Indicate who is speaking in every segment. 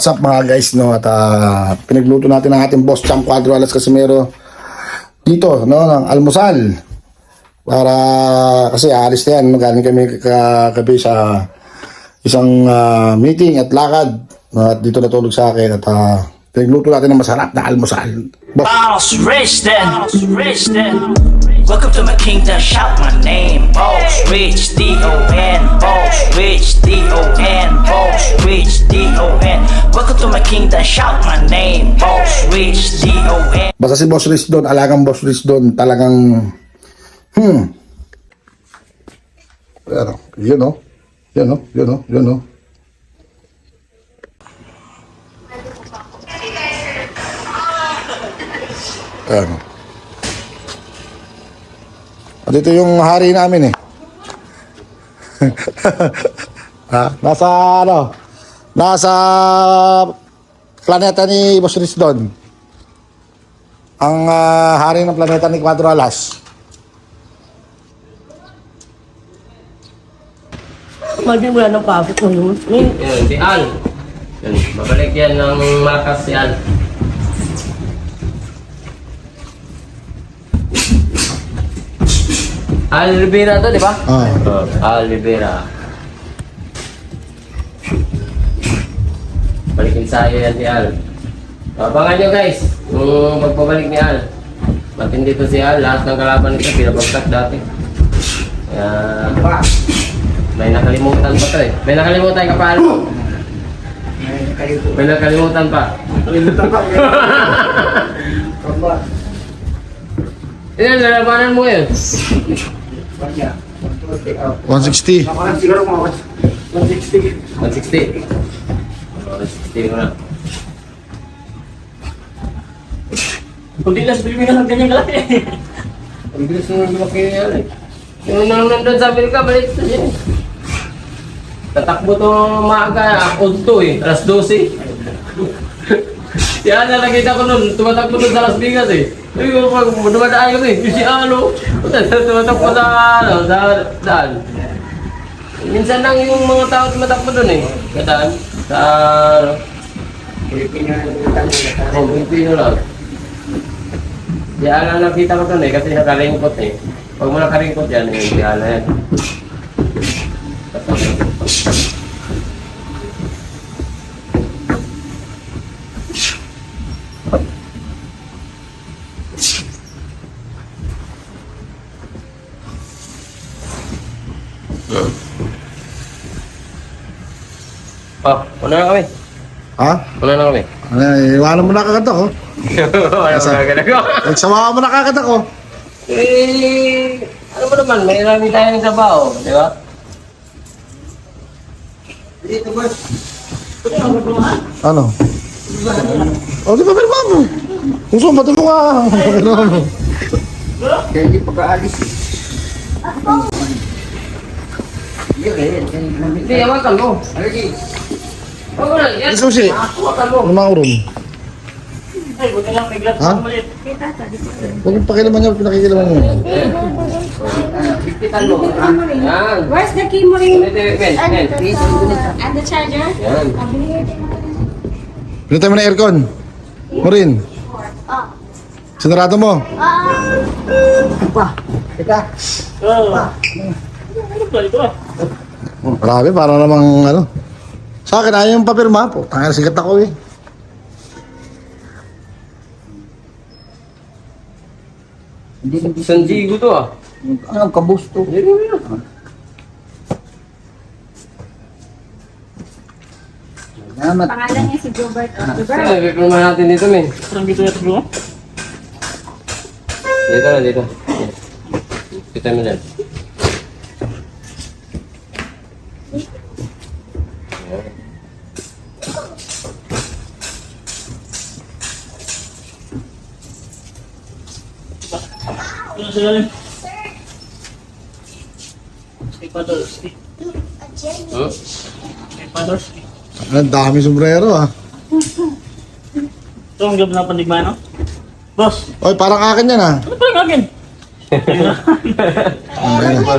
Speaker 1: what's up mga guys no? At ah, pinagluto natin ang ating boss Cham Cuadro Alas Casimero. Dito no ng almusal. Para kasi alis na yan. Magaling kami kagabi sa isang ah, meeting at lakad. No, at dito natulog sa akin at ah, pinagluto natin ng masarap na almusal. Boss.
Speaker 2: Boss Rich then, Rich then. Welcome to my kingdom, shout my name. Boss Rich, D-O-N. Boss Rich, D-O-N. Rich, my kingdom, shout my name. Boss Rich, D-O-N.
Speaker 1: basta si boss Riz doon alagang boss Riz doon talagang hmm pero yun no yun no yun no yun no Ano? At ito yung hari namin eh. ha? Nasa ano? Nasa planeta ni Boss Riz doon. Ang ah, hari ng planeta ni Cuadro Alas.
Speaker 3: Magdi mo ng pagod mo. Ngayon,
Speaker 4: Yan, si Al. Yan, babalik yan ng Marcas si Al. Al Rivera to, di ba?
Speaker 1: Ah.
Speaker 4: Oh, Al Rivera. Balikin sa'yo yan si Al. Abangan nyo guys, yung pagbabalik ni Al. Matindi to si Al, lahat ng kalaban nito, pinabagsak dati. Kaya, may nakalimutan pa to eh. May nakalimutan ka pa, Al. May nakalimutan pa. Ilan, lalabanan mo yun?
Speaker 1: 160.
Speaker 4: 160. Oh, 160 mo na.
Speaker 3: Kundi lang sabihin ka ng ganyan kalaki.
Speaker 4: Ang bilis nang lumaki yan eh. Yung nang nandun sa Amerika, balik ito siya eh. Tatakbo to maaga, old to eh, alas 12. Yan na nakita ko nun, tumatakbo doon sa Las Vegas eh. Ay, dumadaan kami, yung si Ano, tumatakbo sa, ano, sa daan. Minsan lang yung mga tao tumatakbo doon eh. Kadaan, sa, ano, Oh, Pilipino lang. Yan ang nakita ko doon eh, kasi nakaringkot eh. Pag mo nakaringkot yan, yung dihala yan. Oh, una na kami.
Speaker 1: Ha?
Speaker 4: Una na kami.
Speaker 1: Ay, iwanan mo na kagad ako.
Speaker 4: Wala mo gagana ko.
Speaker 1: Nagsama mo na kagad ako.
Speaker 4: Eh, ano mo naman, may marami tayong trabaho, di ba?
Speaker 1: Ano? O, di ba pirma mo? Kung saan matulungan ka. Mo.
Speaker 4: Hindi, hawakan mo. Huwag mo na, yan.
Speaker 1: Susi.
Speaker 4: Hawakan mo.
Speaker 1: Ano
Speaker 3: buti lang may glass
Speaker 1: Ha? Huwag yung pakilaman niya, pinakikilaman mo.
Speaker 4: Mo.
Speaker 5: Where's the key mo rin? And the charger?
Speaker 4: Yan.
Speaker 1: Pinatay mo na aircon. Marin. Sinarado mo.
Speaker 3: Oo. Ano ba ito ah?
Speaker 1: Grabe, para namang ano. Sa akin, ayaw yung papirma po. Tanga sigat ako eh.
Speaker 4: San Diego to ah.
Speaker 6: Ano, kabusto. Salamat.
Speaker 5: Pangalan niya si Gilbert. Oh, Gilbert.
Speaker 4: Sige, pipirma natin dito, men.
Speaker 3: Parang dito yata bro.
Speaker 4: Dito na, dito. Kita mo dyan.
Speaker 3: Ito na sila rin. Kay Padorski.
Speaker 4: Hmm?
Speaker 3: Kay Padorski.
Speaker 1: Ang dami sombrero ah.
Speaker 3: Ito ang gab na pandigma, no? Boss,
Speaker 1: Oy, parang akin yan ah.
Speaker 3: ano pa yung akin?
Speaker 1: Ayan na.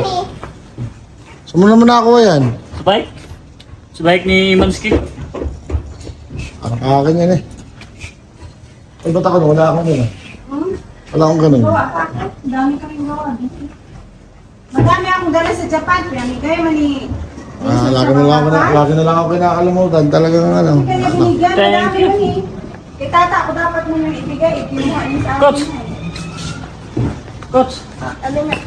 Speaker 1: Saan mo naman nakakuha yan?
Speaker 3: Sa bike? Sa bike ni Mansky?
Speaker 1: Parang akin yan eh. Ay, ba't ako? Wala akong ganun. Wala akong ganun.
Speaker 5: Dami kaming gawa. Madami akong dala sa Japan. Pinamigay man ni...
Speaker 1: Ah, lagi na lang ako lagi na lang ako kinakalimutan. Talagang ano.
Speaker 5: Hindi kanya binigyan. Madami yun eh. Kay tata ako dapat mo yung ibigay. Ikinuha niyo sa akin.
Speaker 3: Coach! Coach!
Speaker 5: Ano nga?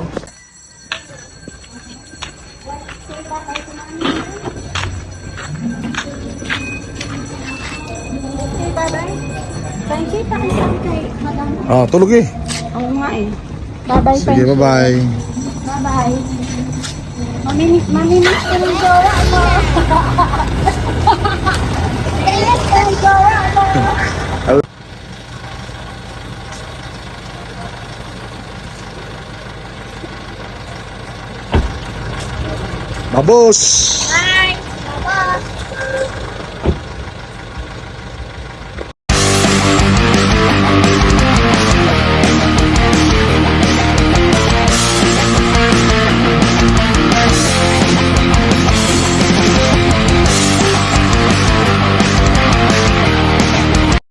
Speaker 5: Okay, bye-bye. Thank you. Pakisabi kay madam.
Speaker 1: Ah, tulog eh.
Speaker 5: Oo nga eh. Bye-bye,
Speaker 1: Sige, bye-bye.
Speaker 5: Bye-bye. Mamimiss, mamimiss ko ng jowa mo. Mamimiss ko ng jowa mo.
Speaker 1: Babos!